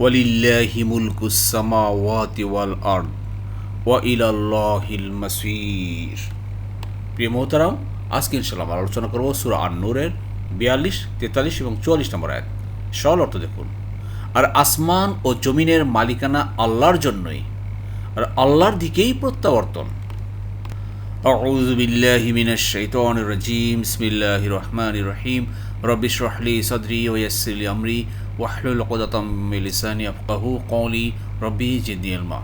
ওয়ালিল্লাহি মুলকুস সামাওয়াতি ওয়াল আরদ ওয়া ইলাল্লাহিল মাসির প্রিয় মোহতারাম আজকে ইনশাল্লাহ আমরা আলোচনা করব সূরা আন-নূরের বিয়াল্লিশ তেতাল্লিশ এবং চুয়াল্লিশ নম্বর আয়াত সরল অর্থ দেখুন আর আসমান ও জমিনের মালিকানা আল্লাহর জন্যই আর আল্লাহর দিকেই প্রত্যাবর্তন أعوذ بالله من الشيطان الرجيم بسم الله الرحمن الرحيم রব্বি শরহলি সদরি ওয়াসিলি আমরি ওয়াহলুল কদাতাম আফকাহু কৌলি রবি জিদ্দিয়ালমা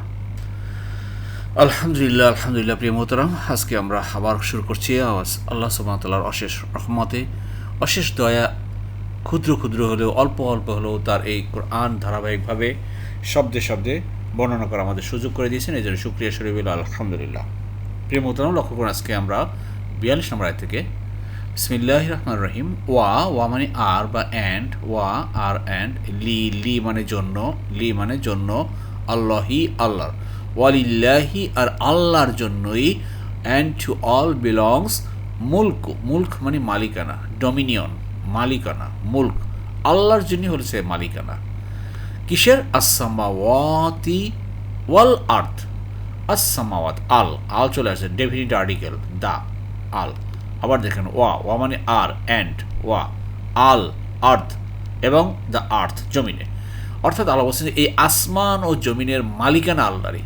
আলহামদুলিল্লাহ আলহামদুলিল্লাহ প্রিয় মোহতারাম, আজকে আমরা আবার শুরু করছি আওয়াজ আল্লাহ সুবাহতাল্লাহর অশেষ রহমতে। অশেষ দয়া ক্ষুদ্র ক্ষুদ্র হলেও, অল্প অল্প হলেও তার এই কোরআন ধারাবাহিকভাবে শব্দে শব্দে বর্ণনা করা আমাদের সুযোগ করে দিয়েছেন। এই জন্য সুক্রিয়া শরীফুল্লাহ আলহামদুলিল্লাহ। প্রিয় মোহতারাম, লক্ষ্য করুন আজকে আমরা বিয়াল্লিশ নম্বর আয় থেকে বিসমিল্লাহ রহমান রহিম ওয়া ওয়া মানে আর বা অ্যান্ড ওয়া, আর অ্যান্ড লি লি মানে জন্য, লি মানে জন্য, আল্লাহি, আল্লাহর। ওয়ালিল্লাহি, আর আল্লাহর জন্যই অ্যান্ড টু অল বিলংস মুল্ক। মুল্ক মানে মালিকানা ডমিনিয়ন মালিকানা, মুল্ক। আল্লাহর জন্যই হচ্ছে মালিকানা। কিসের? আসামাওয়াতি ওয়াল আর্থ। আসামাওয়াত আল। আল চলে আসে ডেফিনিট আর্টিকেল দা, আল। আবার দেখেন, ওয়া ওয়া মানে আর অ্যান্ড ওয়া, আল, আর্থ এবং দ্য আর্থ জমিনে। অর্থাৎ আল্লাহ বলছেন এই আসমান ও জমিনের মালিকানা আল্লাহরই।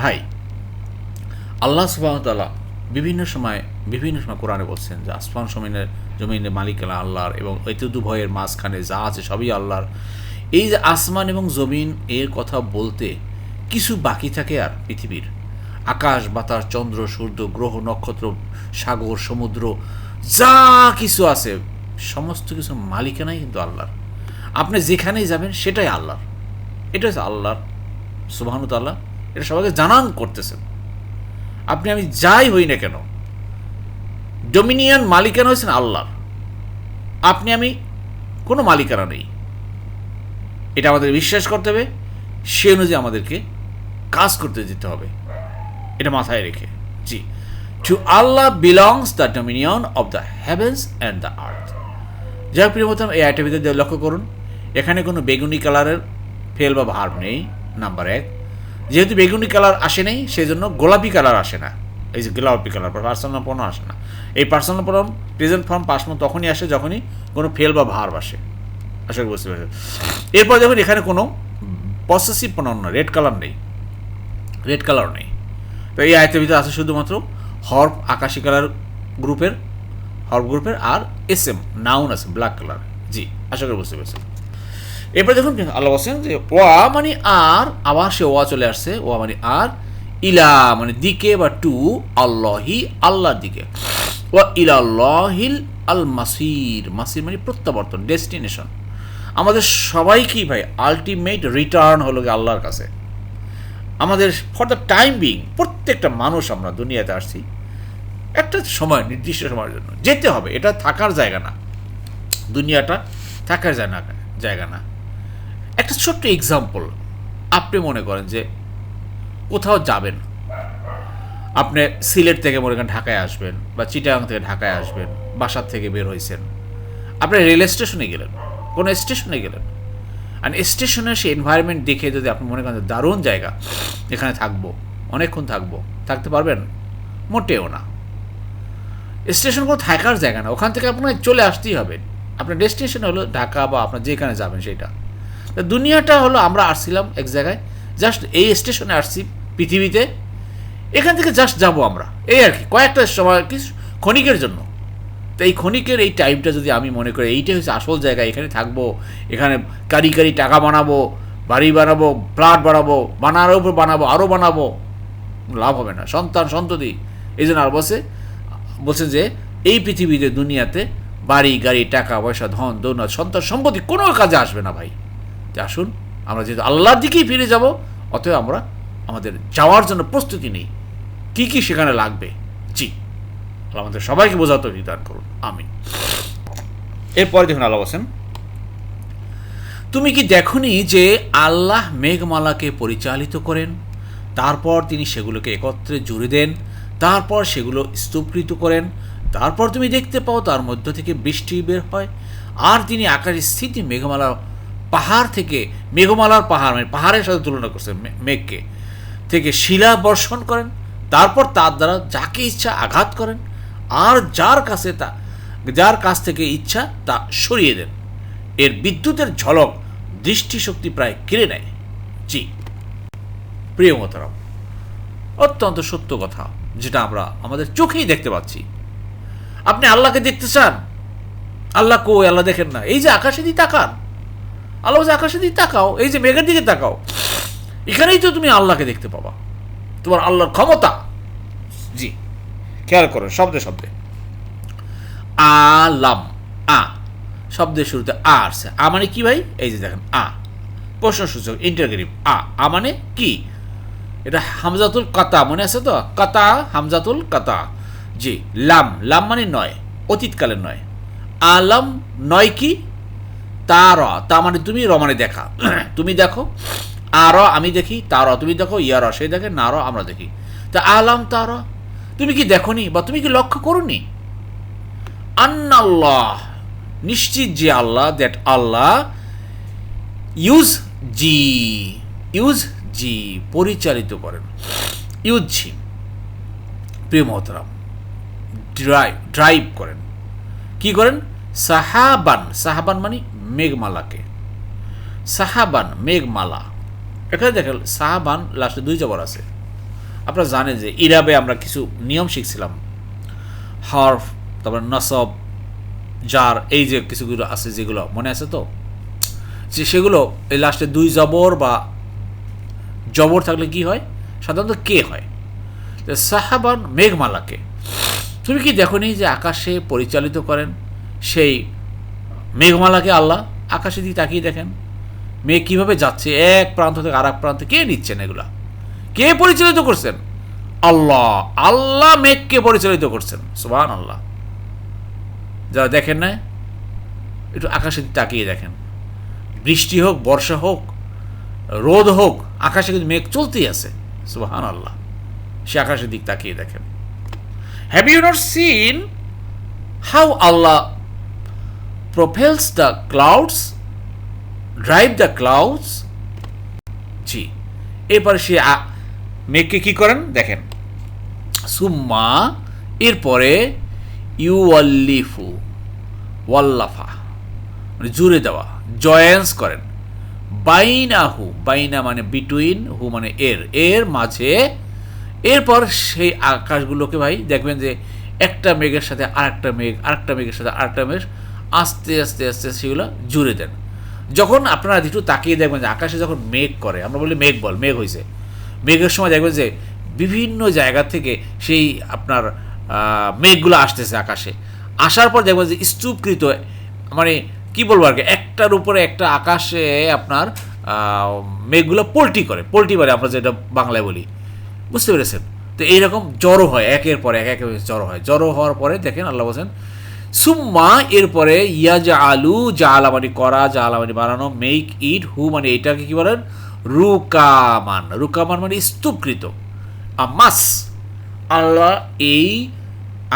ভাই, আল্লাহ সুবাহতাল্লাহ বিভিন্ন সময় বিভিন্ন সময় কোরআনে বলছেন যে, আসমান জমিনের জমিনের মালিকানা আল্লাহর এবং ঐতুদু ভয়ের মাঝখানে যা আছে সবই আল্লাহর। এই যে আসমান এবং জমিন এর কথা বলতে কিছু বাকি থাকে আর পৃথিবীর। আকাশ, বাতাস, চন্দ্র, সূর্য, গ্রহ, নক্ষত্র, সাগর, সমুদ্র, যা কিছু আছে, সমস্ত কিছু মালিকানাই কিন্তু আল্লাহর। আপনি যেখানেই যাবেন, সেটাই আল্লাহর। এটা হচ্ছে আল্লাহর সুবাহানুত আল্লাহ এটা সবাইকে জানান করতেছেন। আপনি আমি যাই হই না কেন ডোমিনিয়ন মালিকানা হয়েছেন আল্লাহর। আপনি আমি কোনো মালিকানা নেই। এটা আমাদের বিশ্বাস করতে হবে, সে অনুযায়ী আমাদেরকে কাজ করতে যেতে হবে। এটা মাথায় রেখে। জি। To Allah belongs the dominion of the heavens and the earth যাই প্রিয় মতো এই আইটের ভিতরে লক্ষ্য করুন। এখানে কোনো বেগুনি কালারের ফেল বা ভার্ব নেই, নাম্বার এক। যেহেতু বেগুনি কালার আসে নেই সেই জন্য গোলাপি কালার আসে না। এই যে গোলাপি কালার পার্সোনাল পণ্য আসে না। এই পার্সোনাল প্রণম প্রেজেন্ট ফর্ম পাস তখনই আসে যখনই কোনো ফেল বা ভার্ব আসে। আশা করি বুঝতে পেরেছেন। এরপর দেখুন, এখানে কোনো পসেসিভ পণ্য রেড কালার নেই। রেড কালার নেই। তো এই আয়তের ভিতরে আছে শুধুমাত্র হর্প আকাশি কালার গ্রুপের হর্প গ্রুপের আর এস এম নাউন আছে ব্ল্যাক কালার জি, আশা করি বুঝতে পেরেছেন। এরপর দেখুন আল্লাহ বলছেন যে, ওয়া মানে আর, আবার সে ওয়া চলে আসছে, ওয়া মানে আর, ইলা মানে দিকে বা টু আল্লাহি, আল্লাহর দিকে। ওয়া ইলাল্লাহিল আল মাসির মাসির মানে প্রত্যাবর্তন, ডেস্টিনেশন। আমাদের সবাইকেই ভাই আলটিমেট রিটার্ন হলো আল্লাহর কাছে। আমাদের ফর দ্য টাইম বিং প্রত্যেকটা মানুষ আমরা দুনিয়াতে আসছি, একটা সময়, নির্দিষ্ট সময়ের জন্য। যেতে হবে, এটা থাকার জায়গা না। দুনিয়াটা থাকার জায়গা জায়গা না। একটা ছোট্ট এক্সাম্পল আপনি মনে করেন যে কোথাও যাবেন, আপনি সিলেট থেকে মনে করেন ঢাকায় আসবেন, বা চিটাগাং থেকে ঢাকায় আসবেন, বাসার থেকে বের হয়েছেন আপনি রেল স্টেশনে গেলেন, কোনো স্টেশনে গেলেন আর স্টেশনের সেই এনভায়রনমেন্ট দেখে যদি আপনি মনে করেন দারুণ জায়গা, এখানে থাকব, অনেকক্ষণ থাকব, থাকতে পারবেন? মোটেও না। স্টেশন কোনো থাকার জায়গা না, ওখান থেকে আপনার চলে আসতেই হবে। আপনার ডেস্টিনেশন হলো ঢাকা বা আপনার যেখানে যাবেন সেটা। দুনিয়াটা হলো আমরা আসছিলাম এক জায়গায় জাস্ট এই স্টেশনে আসছি পৃথিবীতে। এখান থেকে জাস্ট যাব আমরা। এই আর কি, কয়েকটা সময় কি ক্ষণিকের জন্য। তো এই ক্ষণিকের এই টাইমটা যদি আমি মনে করি, এইটাই হচ্ছে আসল জায়গা। এখানে থাকব, এখানে কারি কারি টাকা বানাবো, বাড়ি বানাবো প্লাট বানাবো বানার উপর বানাবো আরও বানাবো, লাভ হবে না। সন্তান, সন্ততি। এই জন্য আর বসে বলছেন যে, এই পৃথিবীতে, দুনিয়াতে বাড়ি, গাড়ি, টাকা, পয়সা, ধন, দৌলত, সন্তান, সম্পত্তি কোনো কাজে আসবে না ভাই। যে আসুন, আমরা যেহেতু আল্লাহর দিকেই ফিরে যাব, অতএব আমরা আমাদের যাওয়ার জন্য প্রস্তুতি নেই। কি কি সেখানে লাগবে? আল্লাহ আমাদের সবাইকে বোঝাতে বিধান করুন। আমি এরপরে দেখুন আল্লাহ বলছেন তুমি কি দেখনি যে আল্লাহ মেঘমালাকে পরিচালিত করেন তারপর তিনি সেগুলোকে একত্রে জুড়ে দেন তারপর সেগুলো স্তূপকৃত করেন তারপর তুমি দেখতে পাও তার মধ্য থেকে বৃষ্টি বের হয় আর তিনি আকাশের স্থিতি মেঘমালা পাহাড় থেকে মেঘমালার পাহাড় মানে পাহাড়ের সাথে তুলনা করছেন মেঘকে থেকে শিলা বর্ষণ করেন তারপর তার দ্বারা যাকে ইচ্ছা আঘাত করেন আর যার কাছে তা, যার কাছ থেকে ইচ্ছা তা সরিয়ে দেন। এর বিদ্যুতের ঝলক দৃষ্টিশক্তি প্রায় কেড়ে নেয়। জি, প্রিয় মতারাম অত্যন্ত সত্য কথা যেটা আমরা আমাদের চোখেই দেখতে পাচ্ছি। আপনি আল্লাহকে দেখতে চান? আল্লাহ কই? আল্লাহ দেখেন না। এই যে আকাশে দিয়ে তাকান। আল্লাহ বলছে, আকাশে দিয়ে তাকাও, এই যে মেঘের দিকে তাকাও। এখানেই তো তুমি আল্লাহকে দেখতে পাবা। তোমার আল্লাহর ক্ষমতা। জি। খেয়াল করো, শব্দে শব্দে। আলাম, আ। শব্দের শুরুতে আ আসছে। আ মানে কি ভাই? এই যে দেখেন, আ। প্রশ্ন সূচক ইন্টারগেটিভ আ। আ মানে কি? এটা হামজাতুল কাতা, মনে আছে তো? কাতা, হামজাতুল কাতা। জি, লাম। লাম মানে নয়, অতীতকালের নয়। আলাম নয় কি? তা, র। তা মানে তুমি র মানে দেখা। তুমি দেখো আর আমি দেখি তার তুমি দেখো ইয়ার সে দেখে, না, র, আমরা দেখি। তা, আলাম তার তুমি কি দেখনি বা তুমি কি লক্ষ্য করনি? আন্নাল্লাহ, নিশ্চিত যে আল্লাহ দ্যাট আল্লাহ ইউজ জি ইউজ জি, পরিচালিত করেন। ইউজ জি। প্রিয় মহতরাম ড্রাইভ ড্রাইভ করেন। কি করেন? সাহাবান সাহাবান মানে মেঘমালাকে। সাহাবান, মেঘমালা। এখানে দেখেন, সাহাবান লাস্টে দুই জবর আছে। আপনারা জানেন যে ইরাবে আমরা কিছু নিয়ম শিখছিলাম। হরফ, তারপর নসব, জার, এই যে কিছুগুলো আছে যেগুলো মনে আছে তো? যে সেগুলো এই লাস্টে দুই জবর বা জবর থাকলে কি হয়? সাধারণত কে হয়? সাহাবান মেঘমালাকে। তুমি কি দেখনি যে আকাশে পরিচালিত করেন সেই মেঘমালাকে আল্লাহ? আকাশে দিয়ে তাকিয়ে দেখেন। মেঘ কীভাবে যাচ্ছে? এক প্রান্ত থেকে আর এক প্রান্তে কে নিচ্ছেন এগুলা? কে পরিচালিত করছেন? আল্লাহ। আল্লাহ মেঘকে পরিচালিত করছেন। সুবান আল্লাহ যারা দেখেন না, একটু আকাশে তাকিয়ে দেখেন। বৃষ্টি হোক, বর্ষা হোক, রোদ হোক, আকাশে কিন্তু মেঘ চলতেই আছে। সুবাহান আল্লাহ সে আকাশের দিক তাকিয়ে দেখেন। Have you not seen how Allah propels the clouds drive the clouds জি। এরপরে সে মেঘকে কি করেন? দেখেন। সুম্মা, এরপরে ইউ ওয়াল্লিফু ওয়াল্লাফা মানে জুড়ে দেওয়া, জয়েন্স করেন। বাইনা হু বাইনা মানে বিটুইন হু মানে এর এর মাঝে। এরপর সেই আকাশগুলোকে ভাই দেখবেন যে একটা মেঘের সাথে আরেকটা মেঘ, আরেকটা মেঘের সাথে আরেকটা মেঘ, আস্তে আস্তে আস্তে, সেগুলো জুড়ে দেন। যখন আপনারা একটু তাকিয়ে দেখবেন যে আকাশে যখন মেঘ করে, আমরা বলি মেঘ বল, মেঘ হয়েছে মেঘের সময় দেখবেন যে বিভিন্ন জায়গা থেকে সেই আপনার মেঘগুলো আসতেছে আকাশে। আসার পর দেখবেন যে স্তূপকৃত মানে কি বলব আর কি, একটার উপরে একটা আকাশে আপনার মেঘগুলো পোল্টি করে পোল্টি করে আমরা যেটা বাংলায় বলি। বুঝতে পেরেছেন? তো এইরকম জড়ো হয়, একের পরে এক, একের জড়ো হয়। জড়ো হওয়ার পরে দেখেন আল্লাহ বলছেন, সুম্মা, এরপরে ইয়া যা আলু যা আলামানি করা যা আলামানি বানানো মেক ইট হু মানে এটাকে কী বলেন? রুকামান। রুকামান মানে স্তূপকৃত। মাস আল্লাহ এই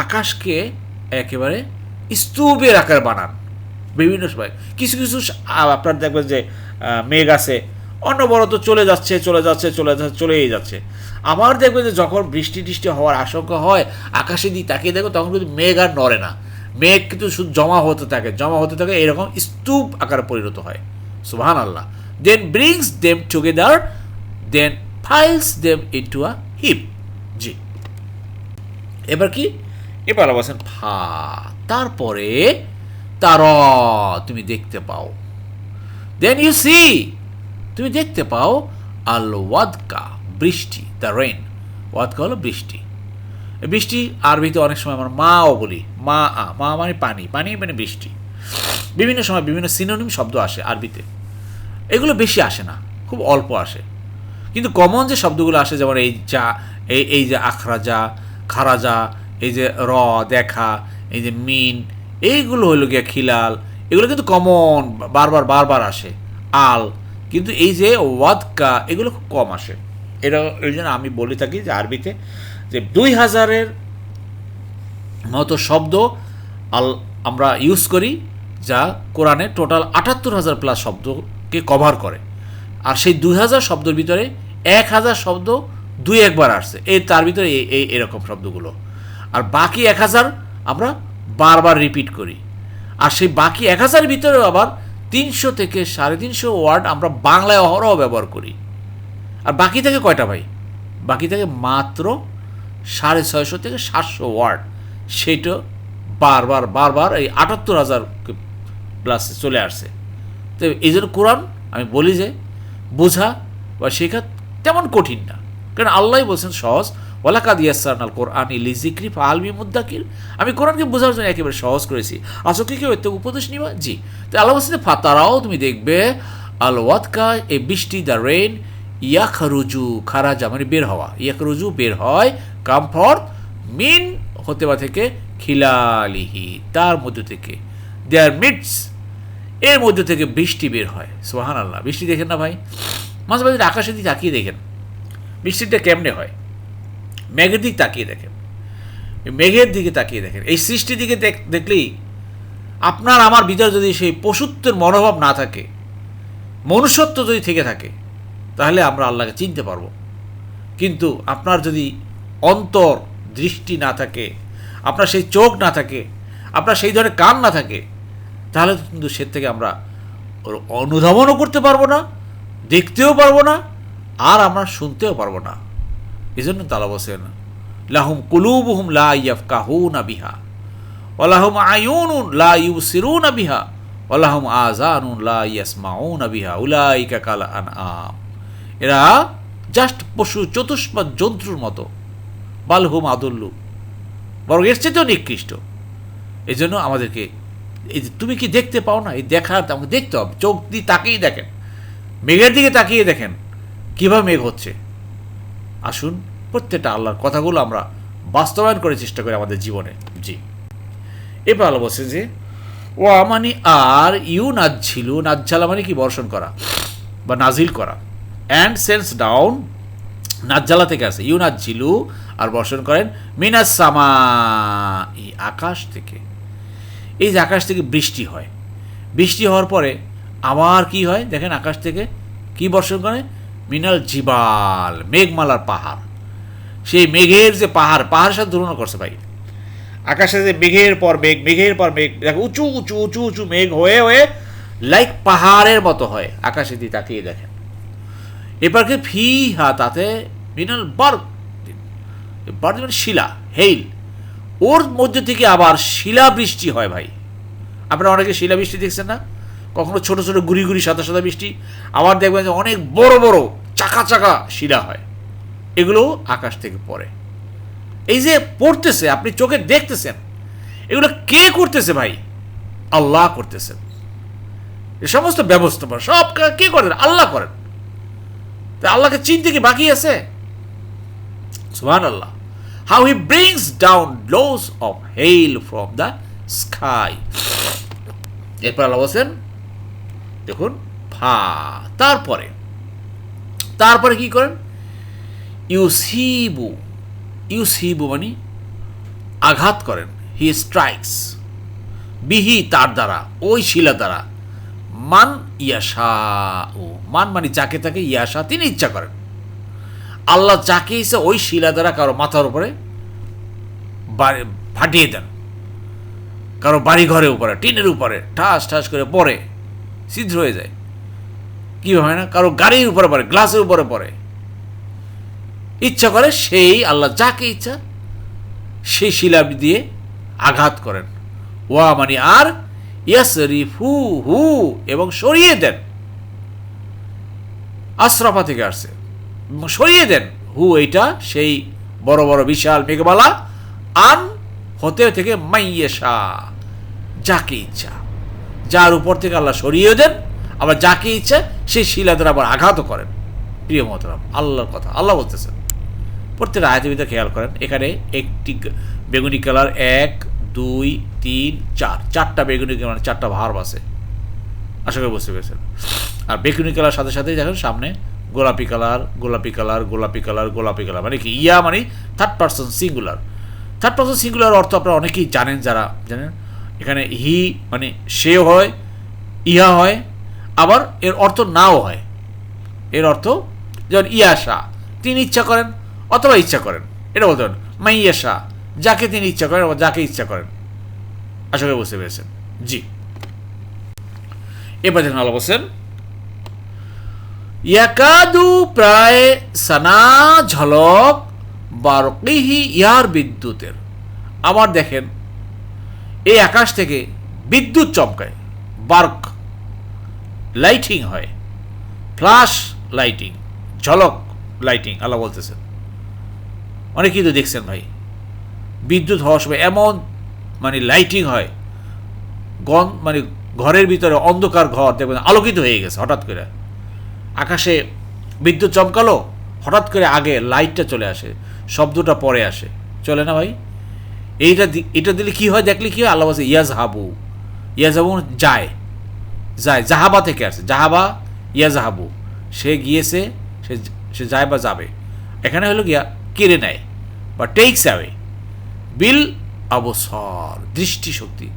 আকাশকে একেবারে স্তূপের আকার বানান। বিভিন্ন সময়। কিছু কিছু আপনার দেখবেন যে মেঘ আছে, অনবরত চলে যাচ্ছে চলে যাচ্ছে চলে যাচ্ছে, চলেই যাচ্ছে। আমার দেখবেন যে যখন বৃষ্টি টিষ্টি হওয়ার আশঙ্কা হয়, আকাশে দিয়ে তাকিয়ে দেখো তখন কিন্তু মেঘ আর নড়ে না। মেঘ কিন্তু জমা হতে থাকে, জমা হতে থাকে, এরকম স্তূপ আকারে পরিণত হয়। সুবহান আল্লাহ then brings them together then piles them into a heap জি। এবার কি? এবার বলছেন ফা তারপরে তার, তুমি দেখতে পাও। দেন ইউ সি তুমি দেখতে পাও আল ওয়াদকা, বৃষ্টি দ্য রেন ওয়াদকা হলো বৃষ্টি। বৃষ্টি আরবিতে অনেক সময় আমরা মাও বলি। মা আ মা মানে পানি। পানি মানে বৃষ্টি। বিভিন্ন সময় বিভিন্ন সিনোনিম শব্দ আসে আরবিতে। এগুলো বেশি আসে না, খুব অল্প আসে। কিন্তু কমন যে শব্দগুলো আসে, যেমন এই যা, এই এই যে আখরাজা, খারাজা, এই যে র, দেখা, এই যে মিন, এইগুলো হলো গিয়া খিলাল। এগুলো কিন্তু কমন বারবার বারবার আসে। আল, কিন্তু এই যে ওয়াদকা, এগুলো খুব কম আসে। এটা এই জন্য আমি বলে থাকি যে আরবিতে যে দুই হাজারের মতো শব্দ আল, আমরা ইউজ করি, যা কোরআনে টোটাল আটাত্তর হাজার প্লাস শব্দকে কভার করে। আর সেই দুই হাজার শব্দের ভিতরে এক হাজার শব্দ দুই একবার আসছে। এই তার ভিতরে এই এরকম শব্দগুলো। আর বাকি এক হাজার আমরা বারবার রিপিট করি। আর সেই বাকি এক হাজারের ভিতরেও আবার তিনশো থেকে সাড়ে তিনশো ওয়ার্ড আমরা বাংলায় অহরহ ব্যবহার করি। আর বাকি থেকে কয়টা ভাই? বাকি থেকে মাত্র সাড়ে ছয়শো থেকে সাতশো ওয়ার্ড। সেইটা বারবার বারবার এই আটাত্তর হাজার প্লাসে চলে আসছে। তো এই জন্য কোরআন, আমি বলি যে, বোঝা বা শেখা তেমন কঠিন না। কারণ আল্লাহ বলছেন সহজ ওলাকাদ ইয়াসান আল কোরআন ইলি জিক্রি ফা আলমি মুদ্দাকির আমি কোরআনকে বোঝার জন্য একেবারে সহজ করেছি। আসো কি কেউ এত উপদেশ নিবা? জি। তো আল্লাহ বলছেন ফাতারাও তুমি দেখবে, আল ওয়াতকা এই বৃষ্টি, দ্য রেন ইয়াখরুজু, খারাজা মানে বের হওয়া। ইয়াখরুজু বের হয় কামফর্ট মিন হতে বা থেকে খিলালিহি, তার মধ্য থেকে। দেয়ার মিটস এর মধ্যে থেকে বৃষ্টি বের হয়। সোহান আল্লাহ বৃষ্টি দেখেন না ভাই? মাঝে মাঝে আকাশের দিকে তাকিয়ে দেখেন। বৃষ্টিটা কেমনে হয়? মেঘের দিক তাকিয়ে দেখেন। মেঘের দিকে তাকিয়ে দেখেন। এই সৃষ্টির দিকে দেখ- দেখলেই আপনার আমার ভিতরে যদি সেই পশুত্বের মনোভাব না থাকে, মনুষ্যত্ব যদি থেকে থাকে, তাহলে আমরা আল্লাহকে চিনতে পারব। কিন্তু আপনার যদি অন্তর দৃষ্টি না থাকে, আপনার সেই চোখ না থাকে, আপনার সেই ধরনের কান না থাকে তাহলে তো কিন্তু সে থেকে আমরা অনুধাবনও করতে পারব না, দেখতেও পারব না, আর আমরা শুনতেও পারব না। এই জন্য তালা বসেন, লাহুম কুলুবুহুম লা ইয়াফকাহুনা বিহা ওয়ালাহুম আয়ুনুন লা ইউসিরুনা বিহা ওয়ালাহুম আযানুন লা ইয়াসমাউনা বিহা, উলাইকা কাল আনআম। এরা জাস্ট পশু চতুষ্পাদ জন্তুর মতো, বালহুম আদুল্লু, বরং এর চেয়েও নিকৃষ্ট। এই জন্য আমাদেরকে এই তুমি কি দেখতে পাও না? এই দেখার আমাকে দেখতে হবে। চোখ দিয়ে তাকিয়ে দেখেন। মেঘের দিকে তাকিয়ে দেখেন। কীভাবে মেঘ হচ্ছে? আসুন, প্রত্যেকটা আল্লাহর কথাগুলো আমরা বাস্তবায়ন করার চেষ্টা করি আমাদের জীবনে। জি। এবার আলো বলছে যে ও আমানি আর ইউ নাজ্ঝিলু নাজ্জালা মানে কি? বর্ষণ করা বা নাজিল করা। অ্যান্ড সেন্স ডাউন নাজ্জালা থেকে আসে। ইউ নাজ্ঝিলু আর বর্ষণ করেন, মিনাস সামা আকাশ থেকে। এই যে আকাশ থেকে বৃষ্টি হয়। বৃষ্টি হওয়ার পরে আবার কি হয়? দেখেন আকাশ থেকে কি বর্ষণ করে? মিনাল জিবাল, মেঘমালার পাহাড়। সেই মেঘের যে পাহাড়, পাহাড়ের সাথে তুলনা করছে ভাই। আকাশে যে মেঘের পর মেঘ, মেঘের পর মেঘ, দেখো উঁচু উঁচু উঁচু উঁচু মেঘ হয়ে হয়ে লাইক পাহাড়ের মতো হয় আকাশে দিয়ে তাকিয়ে দেখেন। এবারকে ফি হা তাতে মিনাল বার্গ বার্গ মানে শিলা, হেইল। ওর মধ্যে থেকে আবার শিলা বৃষ্টি হয় ভাই। আপনারা অনেকে শিলা বৃষ্টি দেখছেন না? কখনো ছোট ছোট গুড়ি গুড়ি সাদা সাদা বৃষ্টি, আবার দেখবেন যে অনেক বড় বড় চাকা চাকা শিলা হয়। এগুলো আকাশ থেকে পড়ে। এই যে পড়তেছে, আপনি চোখে দেখতেছেন, এগুলো কে করতেছে ভাই? আল্লাহ করতেছেন। এ সমস্ত ব্যবস্থাপনা, সব কে করেন? আল্লাহ করেন। তা আল্লাহকে চিনতে কি বাকি আছে? সুহান আল্লাহ how he brings down loads of hail from the sky এরপর আল্লাহ বলছেন, দেখুন ফা তারপরে তারপরে কি করেন? ইউসিবু। ইউসিবু মানে আঘাত করেন। হি স্ট্রাইকস বিহি তার দ্বারা, ওই শিলা দ্বারা। মান ইয়াশা ও। মান মানে যাকে তাকে ইয়াশা, তিনি ইচ্ছা করেন। আল্লাহ যাকে ইচ্ছা ওই শিলা দ্বারা কারও মাথার উপরে ফাটিয়ে দেন। কারও বাড়ি ঘরের উপরে, টিনের উপরে, ঠাস ঠাস করে পড়ে, ছিদ্র হয়ে যায়। কি হয় না? কারও গাড়ির উপরে পড়ে, গ্লাসের উপরে পড়ে। ইচ্ছা করে সেই আল্লাহ যাকে ইচ্ছা, সেই শিলা দিয়ে আঘাত করেন। ওয়া মানে আর ইয়াসরিফ হু এবং সরিয়ে দেন। আশরাফা থেকে আসছে। সরিয়ে দেন। হু, এইটা সেই বড় বড় বিশাল মেঘমালা। আন হতে থেকে মাইয়েশা, যাকে ইচ্ছা। যার উপর থেকে আল্লাহ সরিয়ে দেন, আবার যাকে ইচ্ছা সেই শিলাদের আবার আঘাতও করেন। প্রিয় মহতরাম, আল্লাহর কথা, আল্লাহ বলতেছেন। প্রত্যেকটা আয়তের খেয়াল করেন, এখানে একটি বেগুনি কালার এক, দুই, তিন, চার। চারটা বেগুনি মানে চারটা ভার্ব আছে। আশা করি বুঝতে পেরেছেন। আর বেগুনি কালার সাথে সাথে দেখেন সামনে গোলাপি কালার গোলাপি কালার গোলাপি কালার গোলাপি কালার। মানে কি? ইয়া মানে third person singular third person singular অর্থ আপনারা অনেকেই জানেন যারা, জানেন? এখানে হি মানে সেও হয়, ইহা হয়, আবার এর অর্থ নাও হয়। এর অর্থ যেমন ইয়াশা তিনি ইচ্ছা করেন অথবা ইচ্ছা করেন। এটা বলতে পারেন মাইয়াশা যাকে তিনি ইচ্ছা করেন অথবা যাকে ইচ্ছা করেন। আশা করি বুঝতে পেরেছেন। জি। এবার দেখুন আল্লাহ বলছেন ইয়াকাদু প্রায় সানা ঝলক বারকিহি ইয়ার বিদ্যুতের। আবার দেখেন, এই আকাশ থেকে বিদ্যুৎ চমকায়, বার্ক লাইটিং হয়, ফ্লাশ লাইটিং, ঝলক লাইটিং, আল্লাহ বলতেছেন। অনেকেই তো দেখছেন ভাই, বিদ্যুৎ হওয়ার সময় এমন মানে লাইটিং হয়, গন মানে ঘরের ভিতরে অন্ধকার ঘর দেখবেন, আলোকিত হয়ে গেছে হঠাৎ করে। আকাশে বিদ্যুৎ চমকালো, হঠাৎ করে আগে লাইটটা চলে আসে, শব্দটা পরে আসে। চলে না ভাই? এইটা এটা দিলে কি হয়? দেখলে কি হয়? আল্লাহ বলছে ইয়াজ হাবু ইয়াজ হাবু মানে যায়। যায়, জাহাবা থেকে আসে। জাহাবা ইয়া জাহাবু সে গিয়েছে, সে সে যায় বা যাবে। এখানে হলো গিয়া, কেড়ে নেয়, বা টেকস অ্যাওয়ে বিল অবসর, দৃষ্টিশক্তি।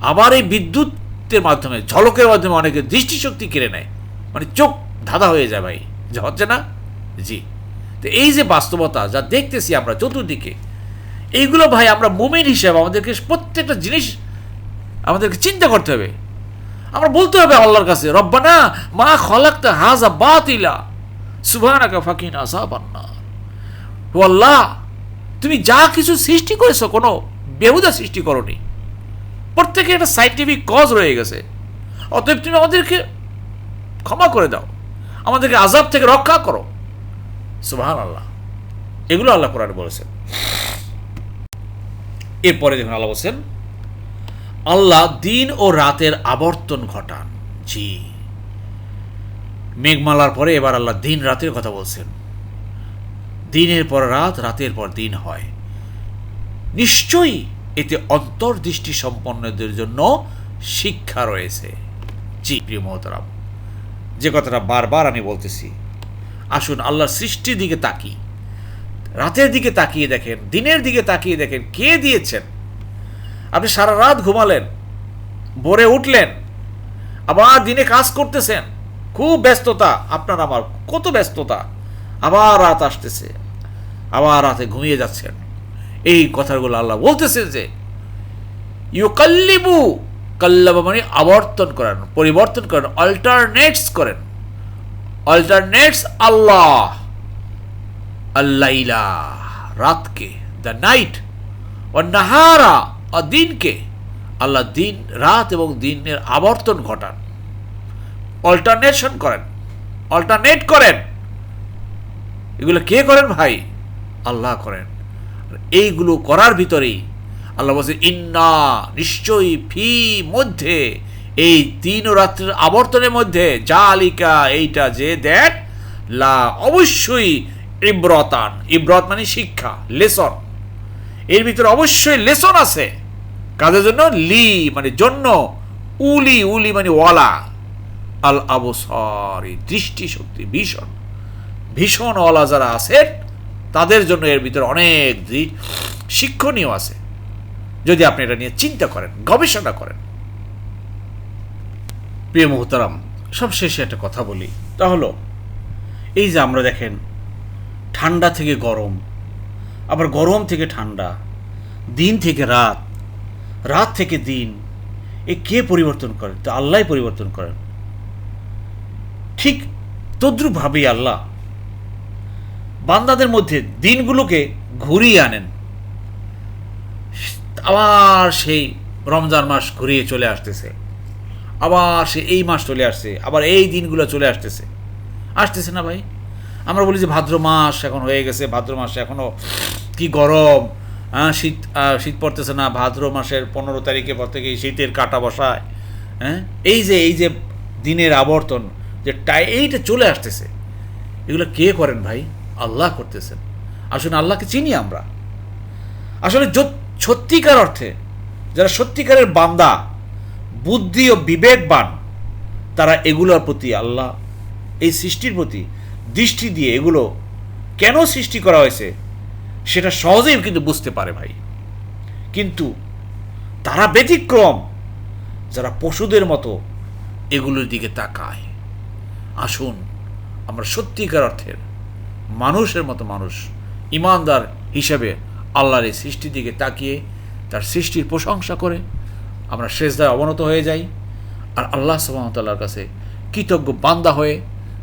আবার এই বিদ্যুতের মাধ্যমে, ঝলকের মাধ্যমে অনেকে দৃষ্টিশক্তি কেড়ে নেয়। মানে চোখ ধাঁধা হয়ে যায় ভাই। যে হচ্ছে না? জি। তো এই যে বাস্তবতা যা দেখতেছি আমরা চতুর্দিকে, এইগুলো ভাই আমরা মুমিন হিসেবে আমাদেরকে প্রত্যেকটা জিনিস আমাদেরকে চিন্তা করতে হবে। আমরা বলতে হবে আল্লাহর কাছে, রব্বানা মা খলাকতা হাজা বাতিলা ফাকিনা আযাবান্না ও আল্লাহ, তুমি যা কিছু সৃষ্টি করেছ কোনো বেহুদা সৃষ্টি করনি। প্রত্যেকের একটা সাইন্টিফিক কজ রয়ে গেছে। অতএব তুমি আমাদেরকে ক্ষমা করে দাও। আমাদেরকে আজাব থেকে রক্ষা করো। সুবহান আল্লাহ এগুলো আল্লাহ কোরআনে বলেছেন। এরপরে দেখুন আল্লাহ বলছেন, আল্লাহ দিন ও রাতের আবর্তন ঘটান। জি। মেঘমালার পরে এবার আল্লাহ দিন রাতের কথা বলছেন। দিনের পর রাত, রাতের পর দিন হয়। নিশ্চয়ই এতে অন্তর্দৃষ্টি সম্পন্নদের জন্য শিক্ষা রয়েছে। জি, প্রিয় মহতরাম। যে কথাটা বারবার আমি বলতেছি। আসুন, আল্লাহর সৃষ্টির দিকে তাকি রাতের দিকে তাকিয়ে দেখেন, দিনের দিকে তাকিয়ে দেখেন, কে দিয়েছেন? আপনি সারা রাত ঘুমালেন, ভোরে উঠলেন, আবার দিনে কাজ করতেছেন, খুব ব্যস্ততা, আপনার আমার কত ব্যস্ততা, আবার রাত আসতেছে, আবার রাতে ঘুমিয়ে যাচ্ছেন। এই কথাগুলো আল্লাহ বলতেছেন যে, ইউকাল্লিবু কাল্লাবা মানে আবর্তন করেন, পরিবর্তন করেন অল্টারনেটস করেন। অল্টারনেটস আল্লাহ, আল্লাইলা, রাতকে দ্য নাইট ও নাহারা ও দিনকে আল্লাহ দিন, রাত এবং দিনের আবর্তন ঘটান। অল্টারনেশন করেন অল্টারনেট করেন। এগুলো কে করেন ভাই? আল্লাহ করেন। এইগুলো করার ভিতরেই আল্লাহ বলছে, ইন্না নিশ্চয়ই ফি মধ্যে, এই তিন রাত্রের আবর্তনের মধ্যে যা আলিকা এইটা যে দেন, লা অবশ্যই ইব্রতান। ইব্রত মানে শিক্ষা, লেসন। এর ভিতরে অবশ্যই লেসন আছে। কাদের জন্য লি মানে জন্য, উলি উলি মানে ওয়ালা। আল আবসরি, দৃষ্টিশক্তি, ভীষণ। ভীষণ ওয়ালা যারা আছেন, তাদের জন্য এর ভিতরে অনেক শিক্ষণীয় আছে। যদি আপনি এটা নিয়ে চিন্তা করেন, গবেষণা করেন। প্রিয় মোহতারাম সব শেষে একটা কথা বলি। তা হলো, এই যে আমরা দেখেন, ঠান্ডা থেকে গরম, আবার গরম থেকে ঠান্ডা, দিন থেকে রাত রাত থেকে দিন, এ কে পরিবর্তন করেন? তো আল্লাহ পরিবর্তন করেন। ঠিক তদ্রুপভাবেই আল্লাহ বান্দাদের মধ্যে দিনগুলোকে ঘুরিয়ে আনেন। আবার সেই রমজান মাস ঘুরিয়ে চলে আসতেছে। আবার সে এই মাস চলে আসছে, আবার এই দিনগুলো চলে আসতেছে। আসতেছে না ভাই? আমরা বলি যে ভাদ্র মাস এখন হয়ে গেছে, ভাদ্র মাস এখনও কি গরম? হ্যাঁ শীত শীত পড়তেছে না, ভাদ্র মাসের পনেরো তারিখে পর থেকে শীতের কাটা বসায়। হ্যাঁ এই যে এই যে দিনের আবর্তন, যে টাই, এইটা চলে আসতেছে। এগুলো কে করেন ভাই? আল্লাহ করতেছেন। আসলে আল্লাহকে চিনি আমরা। আসলে সত্যিকার অর্থে যারা সত্যিকারের বান্দা, বুদ্ধি ও বিবেকবান, তারা এগুলোর প্রতি আল্লাহ, এই সৃষ্টির প্রতি দৃষ্টি দিয়ে এগুলো কেন সৃষ্টি করা হয়েছে, সেটা সহজেই কিন্তু বুঝতে পারে ভাই। কিন্তু তারা ব্যতিক্রম, যারা পশুদের মতো এগুলোর দিকে তাকায়। আসুন, আমরা সত্যিকার অর্থের মানুষের মতো মানুষ, ইমানদার হিসেবে আল্লাহর এই সৃষ্টির দিকে তাকিয়ে তার সৃষ্টির প্রশংসা করে আমরা শেষদায় অবনত হয়ে যাই আর আল্লাহ সুবাহতাল্লাহর কাছে কৃতজ্ঞ বান্দা হয়ে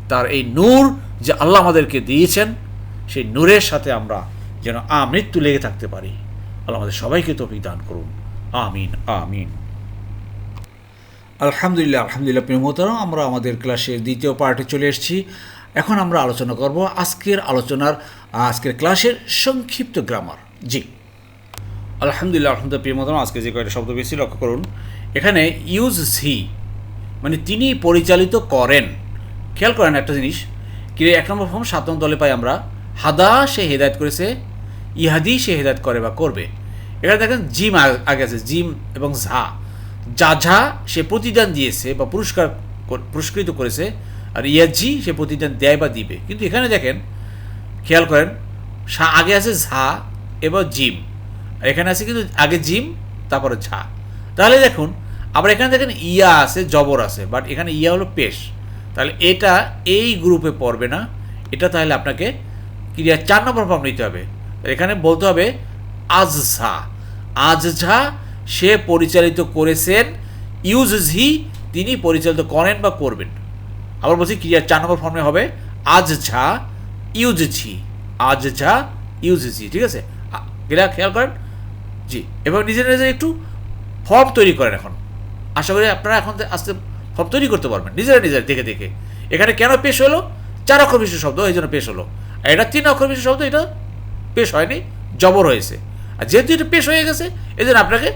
তার এই নূর যে আল্লাহ আমাদেরকে দিয়েছেন, সেই নূরের সাথে আমরা যেন আমৃত্যু লেগে থাকতে পারি। আল্লাহ আমাদের সবাইকে তৌফিক দান করুন। আমিন আমিন। আলহামদুলিল্লাহ আলহামদুলিল্লাহ প্রিয় আমরা আমাদের ক্লাসের দ্বিতীয় পার্টে চলে এসেছি। এখন আমরা আলোচনা করব আজকের আলোচনার আজকের ক্লাসের সংক্ষিপ্ত গ্রামার জি। আলহামদুলিল্লাহ আলহামদুলিল্লাহ, প্রিয় মোহতারাম আজকে যে কয়েকটা শব্দ বেশি লক্ষ্য করুন। এখানে ইউজ হি মানে তিনি পরিচালিত করেন। খেয়াল করেন একটা জিনিস, কি এক নম্বর ফর্ম, সাত নম্বর দলে পাই আমরা, হাদা সে হেদায়ত করেছে, ইহাদি সে হেদায়ত করে বা করবে। এখানে দেখেন, জিম আগে আছে, জিম এবং ঝা। যা ঝা সে প্রতিদান দিয়েছে বা পুরস্কার পুরস্কৃত করেছে, আর ইয়াজি সে প্রতিদান দেয় বা দিবে। কিন্তু এখানে দেখেন, খেয়াল করেন, সা- আগে আছে ঝা এবং জিম। এখানে আছে কিন্তু আগে জিম, তারপরে ঝা। তাহলে দেখুন, আবার এখানে দেখেন ইয়া আছে, জবর আছে বাট এখানে ইয়া হলো পেশ। তাহলে এটা এই গ্রুপে পড়বে না। এটা তাহলে আপনাকে ক্রিয়া চার নম্বর ফর্ম নিতে হবে। এখানে বলতে হবে, আজঝা। আজঝা সে পরিচালিত করেছেন ইউজহি তিনি পরিচালিত করেন বা করবেন। আবার বলছি ক্রিয়া চার নম্বর ফর্মে হবে আজ ঝা ইউজ ঝি। আজ ঝা ইউজ ঝি, ঠিক আছে? ক্রিয়া খেয়াল করেন? জি। এবং নিজের নিজে একটু ফর্ম তৈরি করেন এখন। আশা করি আপনারা এখন আস্তে ফর্ম তৈরি করতে পারবেন, নিজেরা নিজেরা দেখে দেখে। এখানে কেন পেশ হলো? চার অক্ষর বিশিষ্ট শব্দ, এই জন্য পেশ হলো। আর এটা তিন অক্ষর বিশিষ্ট শব্দ, এটা পেশ হয়নি, জবর হয়েছে। আর যেহেতু এটা পেশ হয়ে গেছে এই জন্য আপনাকে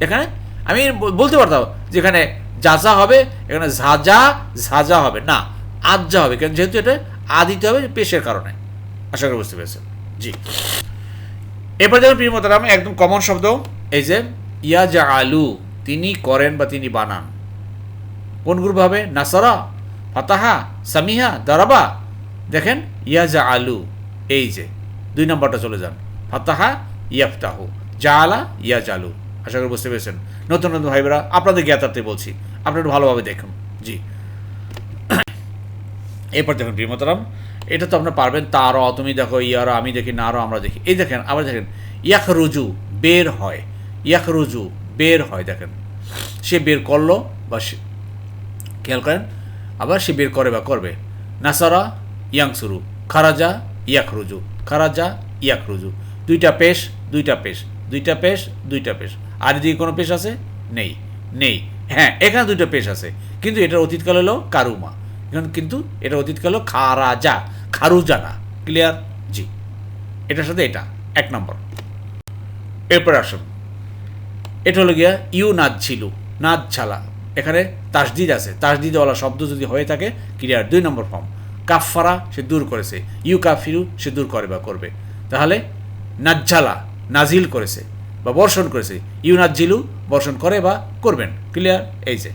এখানে আমি বলতে পারতাম যে এখানে যাজা হবে, এখানে ঝাজা ঝাজা হবে। না আজ্জা হবে। কারণ যেহেতু এটা আ দিতে হবে পেশের কারণে। আশা করি বুঝতে পেরেছেন। জি। এরপর যেমন প্রিয় মোতারাম একদম কমন শব্দ, এই যে ইয়া যা আলু তিনি করেন বা তিনি বানান। কোন গ্রুপ হবে? নাসারা, ফাতাহা, সামিহা, দারাবা। দেখেন ইয়া যা আলু এই যে, দুই নম্বরটা চলে যান। ফাতাহা, ইয়াফতাহু যা আলা ইয়া জালু আশা করি বুঝতে পেরেছেন। নতুন নতুন ভাইবেরা, আপনাদের জ্ঞাতার্থে বলছি, আপনারা ভালোভাবে দেখুন। জি। এরপর দেখুন প্রিয়মতারাম এটা তো আপনারা পারবেন, তারও তুমি দেখো, ইয়ারও, আমি দেখি, নারও, আমরা দেখি। এই দেখেন, আবার দেখেন ইয়াক রুজু বের হয়। ইয়াক রুজু বের হয়, দেখেন। সে বের করল বা সে খেয়াল করেন, আবার সে বের করে বা করবে। নাসারা, ইয়াংসুরু, খারাজা ইয়াক রুজু খারাজা ইয়াক রুজু দুইটা পেশ দুইটা পেশ দুইটা পেশ দুইটা পেশ। আর এদিকে কোনো পেশ আছে? নেই নেই। হ্যাঁ এখানে দুইটা পেশ আছে। কিন্তু এটার অতীতকাল হলো কারুমা। কিন্তু এটা অতীতকাল হলো খারাজা। খারুজা না ক্লিয়ার জি। এটার সাথে এটা, এক নম্বর। এরপর আসুন। এটা হলো গিয়া ইউ নাচ ছিল নাচ ছালা এখানে তাসদিদ আছে। তাসদিদওয়ালা শব্দ যদি হয়ে থাকে ক্রিয়ার দুই নম্বর ফর্ম। কাফারা সে দূর করেছে। ইউ কাফিরু, সে দূর করে বা করবে। তাহলে নাজ্জালা নাজিল করেছে বা বর্ষণ করেছে। ইউ নাজ্জিলু বর্ষণ করে বা করবেন ক্লিয়ার এই যে।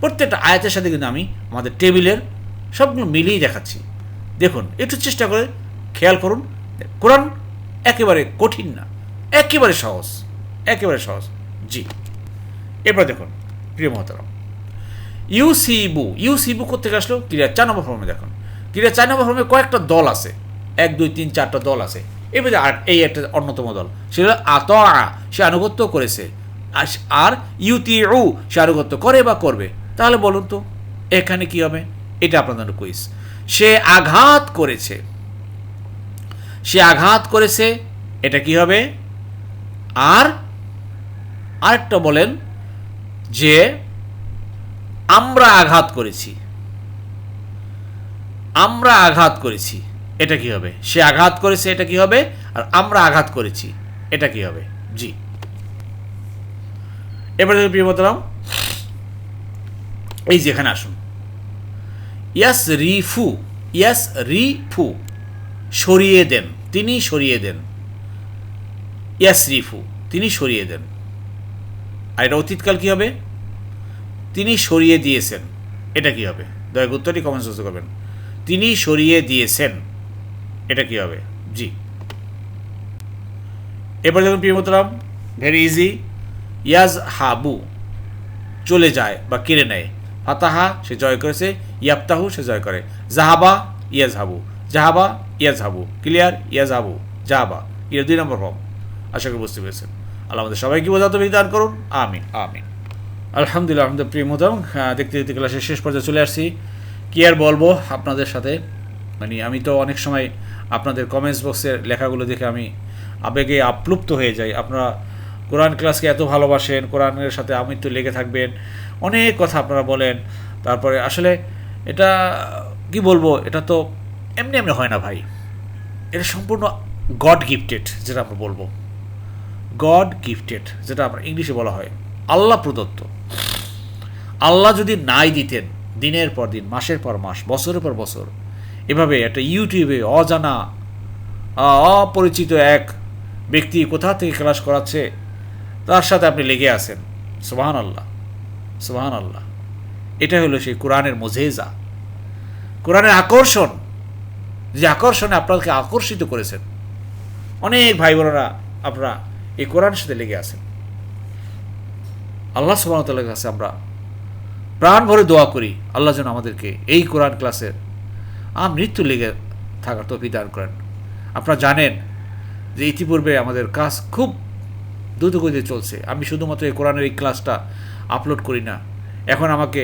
প্রত্যেকটা আয়াতের সাথে কিন্তু আমি আমাদের টেবিলের সবগুলো মিলিয়ে দেখাচ্ছি। দেখুন, একটু চেষ্টা করে খেয়াল করুন। কোরআন একেবারে কঠিন না, একেবারে সহজ একেবারে সহজ। জি এবার দেখুন, প্রিয় মহতারাম ইউসিবু ইউসিবু কোথেকে আসলো? ক্রিয়া চার নম্বর ফর্মে দেখুন। ক্রিয়া চার নম্বর ফর্মে কয়েকটা দল আছে, এক, দুই, তিন, চারটা দল আছে। এবারে আর, এই একটা অন্যতম দল, সেটা আত সে আনুগত্য করেছে। আর- ইউতি সে আনুগত্য করে বা করবে। তাহলে বলুন তো, এখানে কি হবে? এটা আপনাদের কুইজ সে আঘাত করেছে। সে আঘাত করেছে, এটা কি হবে? আর আরেকটা বলেন যে, আমরা আঘাত করেছি। আমরা আঘাত করেছি, এটা কি হবে? সে আঘাত করেছে, এটা কি হবে? আর আমরা আঘাত করেছি, এটা কি হবে? জি। এবারে প্রিয় মোহতারাম এই যেখানে আসুন। ইয়াস রিফু ইয়াস রিফু সরিয়ে দেন, তিনি সরিয়ে দেন। ইয়াস রিফু তিনি সরিয়ে দেন। আর এটা অতীতকাল কী হবে? তিনি সরিয়ে দিয়েছেন। এটা কি হবে? দয়া উত্তরটি কমেন্টস বক্সে করবেন। তিনি সরিয়ে দিয়েছেন। এটা কি হবে? জি। এবার দেখুন প্রিয়মতরাম ভেরি ইজি ইয়াজ হাবু চলে যায় বা কেড়ে নেয়। ফাতাহা সে জয় করেছে ইয়াপ্তাহু সে জয় করে। জাহাবা ইয়াজ হাবু জাহাবা ইয়াজ হাবু ক্লিয়ার ইয়াজ হাবু জাহাবা এর দুই নম্বর ফর্ম আশা করি বুঝতে পেরেছেন। আল্লাহ আমাদের সবাইকে বোঝাতে বিধান করুন। আমিন। আমিন। আলহামদুলিল্লাহ আমাদের প্রিয় মোতাম দেখতে দেখতে ক্লাসের শেষ পর্যায়ে চলে আসছি। কি আর বলব আপনাদের সাথে? মানে আমি তো অনেক সময় আপনাদের কমেন্টস বক্সের লেখাগুলো দেখে আমি আবেগে আপ্লুপ্ত হয়ে যাই। আপনারা কোরআন ক্লাসকে এত ভালোবাসেন কোরআনের সাথে আমি তো লেগে থাকবেন। অনেক কথা আপনারা বলেন। তারপরে আসলে এটা, কি বলব, এটা তো এমনি এমনি হয় না ভাই। এটা সম্পূর্ণ গড গিফটেড যেটা আমরা বলব। গড গিফটেড যেটা আমরা ইংলিশে বলা হয় আল্লাহ প্রদত্ত। আল্লাহ যদি নাই দিতেন, দিনের পর দিন, মাসের পর মাস, বছরের পর বছর, এভাবে একটা ইউটিউবে অজানা অপরিচিত এক ব্যক্তি কোথা থেকে ক্লাস করাচ্ছে, তার সাথে আপনি লেগে আছেন। সোহান আল্লাহ সুবাহান আল্লাহ এটা হলো সেই কোরআনের মোজেজা। কোরআনের আকর্ষণ, যে আকর্ষণে আপনাকে আকর্ষিত করেছেন। অনেক ভাই বোনেরা আপনারা এই কোরআনের সাথে লেগে আছেন। আল্লাহ সুবাহতাল্লার কাছে আমরা প্রাণ ভরে দোয়া করি, আল্লাহ যেন আমাদেরকে এই কোরআন ক্লাসের আম মৃত্যু লেগে থাকার তো দান করেন। আপনারা জানেন যে ইতিপূর্বে আমাদের কাজ খুব দ্রুতগতিতে চলছে। আমি শুধুমাত্র এই কোরআনের এই ক্লাসটা আপলোড করি না। এখন আমাকে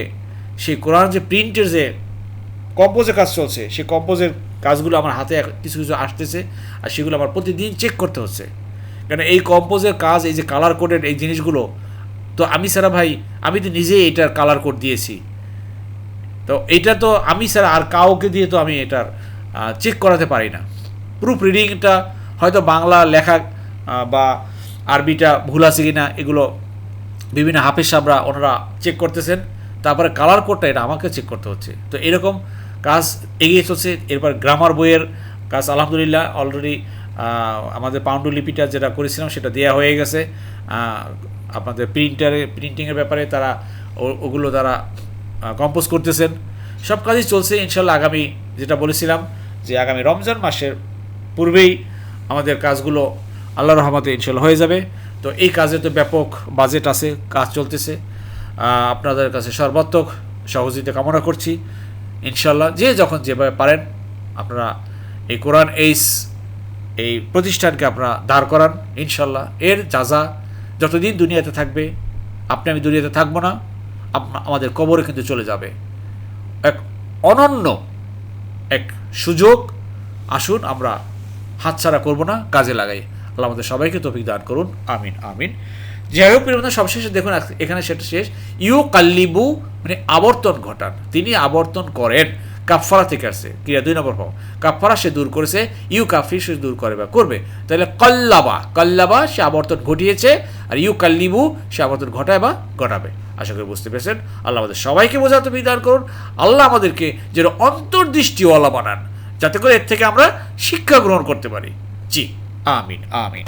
সেই কোরআন যে প্রিন্টের যে কম্পোজের কাজ চলছে, সেই কম্পোজের কাজগুলো আমার হাতে কিছু কিছু আসতেছে আর সেগুলো আমার প্রতিদিন চেক করতে হচ্ছে। কেন এই কম্পোজের কাজ, এই যে কালার কোডের এই জিনিসগুলো, তো আমি সারা ভাই, আমি তো নিজেই এটার কালার কোড দিয়েছি। তো এটা তো আমি ছাড়া আর কাউকে দিয়ে তো আমি এটার চেক করাতে পারি না। প্রুফ রিডিংটা হয়তো বাংলা লেখা বা আরবিটা ভুল আছে কি না এগুলো বিভিন্ন হাফেজ সাহরা ওনারা চেক করতেছেন। তারপরে কালার কোডটা এটা আমাকে চেক করতে হচ্ছে। তো এরকম কাজ এগিয়ে চলছে। এরপর গ্রামার বইয়ের কাজ আলহামদুলিল্লাহ অলরেডি আমাদের পাণ্ডুলিপিটা যেটা করেছিলাম সেটা দেওয়া হয়ে গেছে। আপনাদের প্রিন্টারে প্রিন্টিংয়ের ব্যাপারে তারা ওগুলো তারা কম্পোজ করতেছেন। সব কাজই চলছে ইনশাল্লাহ আগামী, যেটা বলেছিলাম যে আগামী রমজান মাসের পূর্বেই আমাদের কাজগুলো আল্লাহ রহমতে ইনশাল্লাহ হয়ে যাবে। তো এই কাজে তো ব্যাপক বাজেট আছে, কাজ চলতেছে। আপনাদের কাছে সর্বাত্মক সহযোগিতা কামনা করছি। ইনশাল্লাহ যে যখন যেভাবে পারেন, আপনারা এই কোরআন এইস এই প্রতিষ্ঠানকে আপনারা দাঁড় করান ইনশাল্লাহ এর যা যা, যতদিন দুনিয়াতে থাকবে, আপনি আমি দুনিয়াতে থাকব না আমাদের কবরে কিন্তু চলে যাবে। এক অনন্য এক সুযোগ আসুন, আমরা হাতছাড়া করব না, কাজে লাগাই। আল্লাহ আমাদের সবাইকে তফিক দান করুন। আমিন আমিন। যাই হোক, প্রিয় সবশেষে দেখুন এখানে সেটা শেষ। ইউ কাল্লিবু মানে আবর্তন ঘটান। তিনি আবর্তন করেন। কাফারা থেকে আসছে। ক্রিয়া দুই নম্বর পাও কাফারা সে দূর করেছে ইউ কাফি সে দূর করে বা করবে। তাহলে কল্লাবা কল্লাবা সে আবর্তন ঘটিয়েছে, আর ইউ কাল্লিবু সে আবর্তন ঘটায় বা ঘটাবে। আশা করি বুঝতে পেরেছেন। আল্লাহ আমাদের সবাইকে বোঝাতে বিধান করুন। আল্লাহ আমাদেরকে যেন অন্তর্দৃষ্টিওয়ালা বানান, যাতে করে এর থেকে আমরা শিক্ষা গ্রহণ করতে পারি। জি। আমিন আমিন